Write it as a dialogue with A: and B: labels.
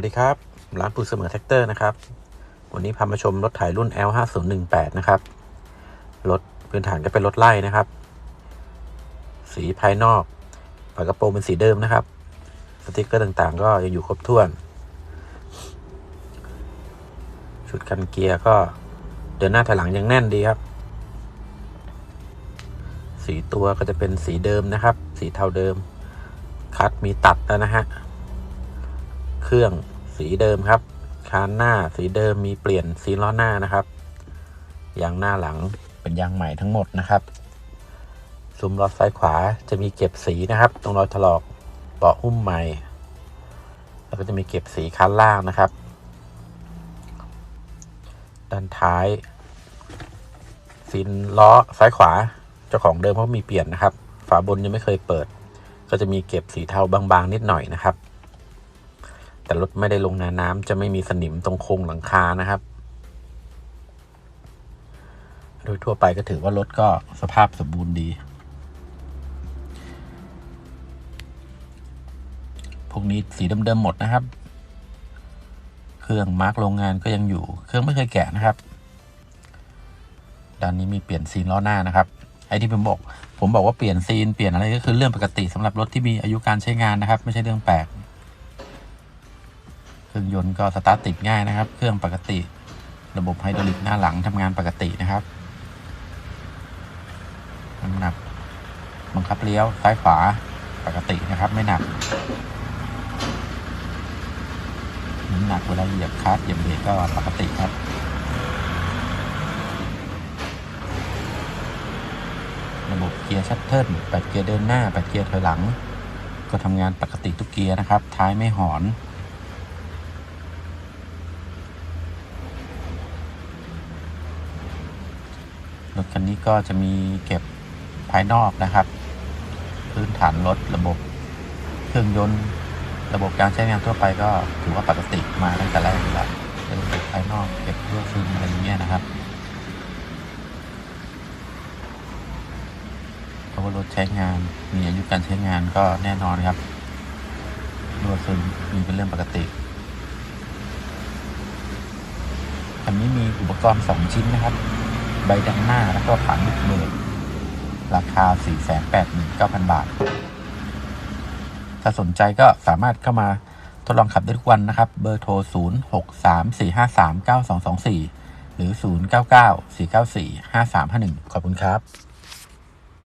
A: วัสดีครับ ร้านปูเสมอแท็กเตอร์นะครับ วันนี้พามาชมรถไถรุ่น L5018 นะครับรถพื้นฐานก็เป็นรถไล่นะครับ สีภายนอกฝากระโปรงเป็นสีเดิมนะครับ สติกเกอร์ต่างๆ ก็ยังอยู่ครบถ้วน ชุดกันเกียร์ก็เดินหน้าถอยหลังยังแน่นดีครับ สีตัวก็จะเป็นสีเดิมนะครับ สีเทาเดิม คัดมีตัดแล้วนะฮะ เครื่อง สีเดิมครับ คานหน้าสีเดิมมีเปลี่ยนซีล้อหน้านะครับ ยางหน้าหลังเป็นยางใหม่ทั้งหมดนะครับ ซุ้มล้อซ้ายขวาจะมีเก็บสีนะครับ ตรงรอยถลอกเบาะหุ้มใหม่ แล้วก็จะมีเก็บสีคันล่างนะครับ ด้านท้ายซีนล้อซ้ายขวาเจ้าของเดิมเขามีเปลี่ยนนะครับ ฝาบนยังไม่เคยเปิด ก็จะมีเก็บสีเทาบางๆนิดหน่อยนะครับ แต่รถไม่ได้ลงนาน้ำจะไม่มีสนิมตรงโครงหลังคานะครับ โดยทั่วไปก็ถือว่ารถก็สภาพสมบูรณ์ดี พวกนี้สีเดิมๆหมดนะครับ เครื่องมาร์กโรงงานก็ยังอยู่ เครื่องไม่เคยแกะนะครับ ด้านนี้มีเปลี่ยนซีนล้อหน้านะครับ ไอ้ที่ผมบอก ผมบอกว่าเปลี่ยนซีนเปลี่ยนอะไรก็คือเรื่องปกติสำหรับรถที่มีอายุการใช้งานนะครับ ไม่ใช่เรื่องแปลก รื่องยนต์ก็สตาร์ทติดง่ายนะครับ เครื่องปกติ ระบบไฮดรอลิกหน้าหลังทำงานปกตินะครับน้ำหนักบังคับเลี้ยวซ้ายขวาปกตินะครับ ไม่หนักน้ำหนักเวลาเหยียบคลัตช์เหยียบเบรกก็ปกติครับระบบเกียร์ชัตเทิลแปดเกียร์เดินหน้าแปดเกียร์ถอยหลัง ก็ทำงานปกติทุกเกียร์นะครับ ท้ายไม่หอน คันนี้ก็จะมีเก็บภายนอกนะครับ พื้นฐานรถระบบเครื่องยนต์ระบบการใช้งานทั่วไปก็ถือว่าปกติมาตั้งแต่แรกอยู่แล้วระบบภายนอกเก็บรั่วซึมอะไรอย่างเงี้ยนะครับเพราะว่ารถใช้งานมีอายุการใช้งานก็แน่นอนครับรั่วซึมมีเป็นเรื่องปกติคันนี้มีอุปกรณ์สองชิ้นนะครับ ใบดังหน้าแล้วก็ฝังลูกมือราคา 489,000 บาท ถ้าสนใจก็สามารถเข้ามาทดลองขับได้ทุกวันนะครับ เบอร์โทร 0634539224 หรือ 0994945351 ขอบคุณครับ